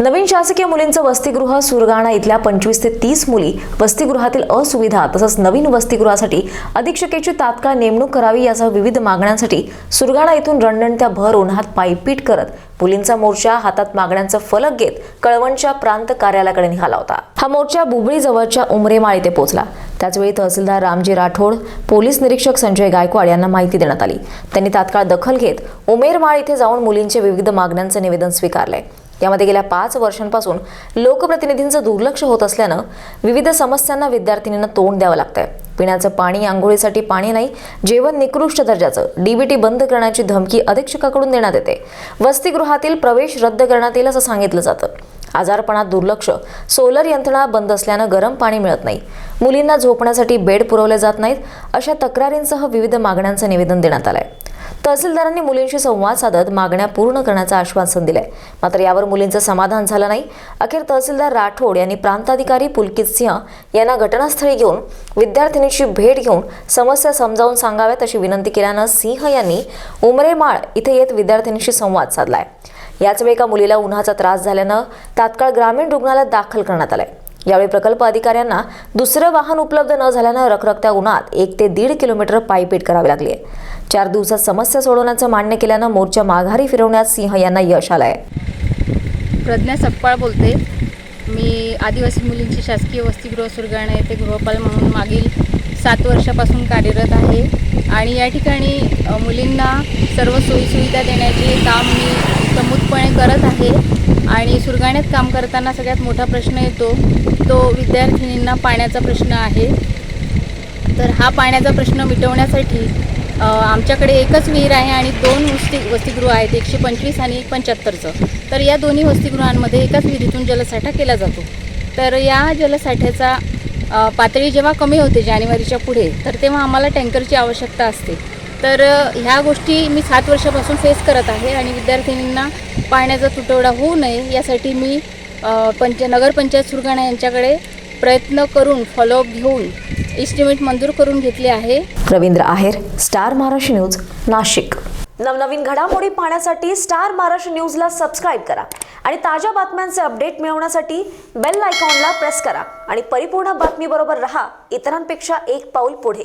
नवीन शासकीय मुलींचं वसतिगृह सुरगाणा इथल्या पंचवीस ते तीस मुली वसतिगृहातील असुविधा तसंच नवीन वसतिगृहासाठी अधीक्षकेची तात्काळ नेमणूक करावी यासह विविध मागण्यांसाठी सुरगाणा इथून रणरणत्या भर उन्हात पायपीट करत मुलींचा मोर्चा हातात मागण्यांचा फलक घेत कळवणच्या प्रांत कार्यालयाकडे निघाला होता. हा मोर्चा बुबळी जवळच्या उमरेमाळ इथे पोहोचला. त्याचवेळी तहसीलदार रामजी राठोड पोलीस निरीक्षक संजय गायकवाड यांना माहिती देण्यात आली. त्यांनी तात्काळ दखल घेत उमेरमाळ इथे जाऊन मुलींचे विविध मागण्यांचं निवेदन स्वीकारलंय. यामध्ये गेल्या पाच वर्षांपासून लोकप्रतिनिधींचं दुर्लक्ष होत असल्यानं विविध समस्यांना विद्यार्थिनींना तोंड द्यावं लागतंय. पिण्याचं पाणी आंघोळीसाठी पाणी नाही जेवण निकृष्ट दर्जाचं डीबीटी बंद करण्याची धमकी अधीक्षकाकडून देण्यात येते. वसतिगृहातील प्रवेश रद्द करण्यात येईल असं सांगितलं जातं. आजारपणात दुर्लक्ष सोलर यंत्रणा बंद असल्यानं गरम पाणी मिळत नाही. मुलींना झोपण्यासाठी बेड पुरवले जात नाहीत अशा तक्रारींसह विविध मागण्यांचं निवेदन देण्यात आलं आहे तहसीलदारांनी मुलींशी संवाद साधत मागण्या पूर्ण करण्याचं आश्वासन दिलंय. मात्र यावर मुलींचं समाधान झालं नाही. अखेर तहसीलदार राठोड यांनी प्रांताधिकारी पुलकित सिंह यांना घटनास्थळी घेऊन विद्यार्थिनीची भेट घेऊन समस्या समजावून सांगाव्यात अशी विनंती केल्यानं सिंह यांनी उमरेमाळ इथे येत विद्यार्थिनीशी संवाद साधलाय. याच वेळी एका मुलीला उन्हाचा त्रास झाल्यानं तात्काळ ग्रामीण रुग्णालयात दाखल करण्यात आलंय. यावेळी प्रकल्प अधिकाऱ्यांना दुसरं वाहन उपलब्ध न झाल्यानं रखरखत्या उन्हात एक ते दीड किलोमीटर पायपीट करावी लागली आहे चार दिवसात समस्या सोडवण्याचं मान्य केल्यानं मोर्चा माघारी फिरवण्यात सिंह यांना यश आलंय. प्रज्ञा सप्पाळ बोलते. मी आदिवासी मुलींची शासकीय वसतिगृह सुरगाणा येथे गृहपाल म्हणून मागील सात वर्षापासून कार्यरत आहे. आणि या ठिकाणी मुलींना सर्व सोयीसुविधा देण्याचे काम मी समूतपणे करत आहे. आणि सुरगाण्यात काम करताना सगळ्यात मोठा प्रश्न येतो तो विद्यार्थिनींना पाण्याचा प्रश्न आहे. तर हा पाण्याचा प्रश्न मिटवण्यासाठी आमच्याकडे एकच विहीर आहे आणि दोन वस्ती वसतिगृह आहेत एकशे पंचवीस आणि एक पंच्याहत्तरचं. तर या दोन्ही वसतिगृहांमध्ये एकाच विहिरीतून जलसाठा केला जातो. तर या जलसाठ्याचा पातळी जेव्हा कमी होते जानेवारीच्या पुढे तर तेव्हा आम्हाला टँकरची आवश्यकता असते. तर ह्या गोष्टी मी सात वर्षापासून फेस करत आहे आणि विद्यार्थिनींना पाण्याचा तुटवडा होऊ नये यासाठी मी पंच नगरपंचायत सुरगाणा यांच्याकडे प्रयत्न करून फॉलोअप घेऊन इस्टिमेट मंजूर करून घेतले आहे. Ravindra Aher Star Maharashtra news Nashik. नवनवीन घडामोडी पाहण्यासाठी स्टार महाराष्ट्र न्यूजला सबस्क्राईब करा आणि ताज्या बातम्यांचे अपडेट मिळवण्यासाठी बेल आयकॉनला प्रेस करा. आणि परिपूर्ण बातमीबरोबर रहा इतरांपेक्षा एक पाऊल पुढे.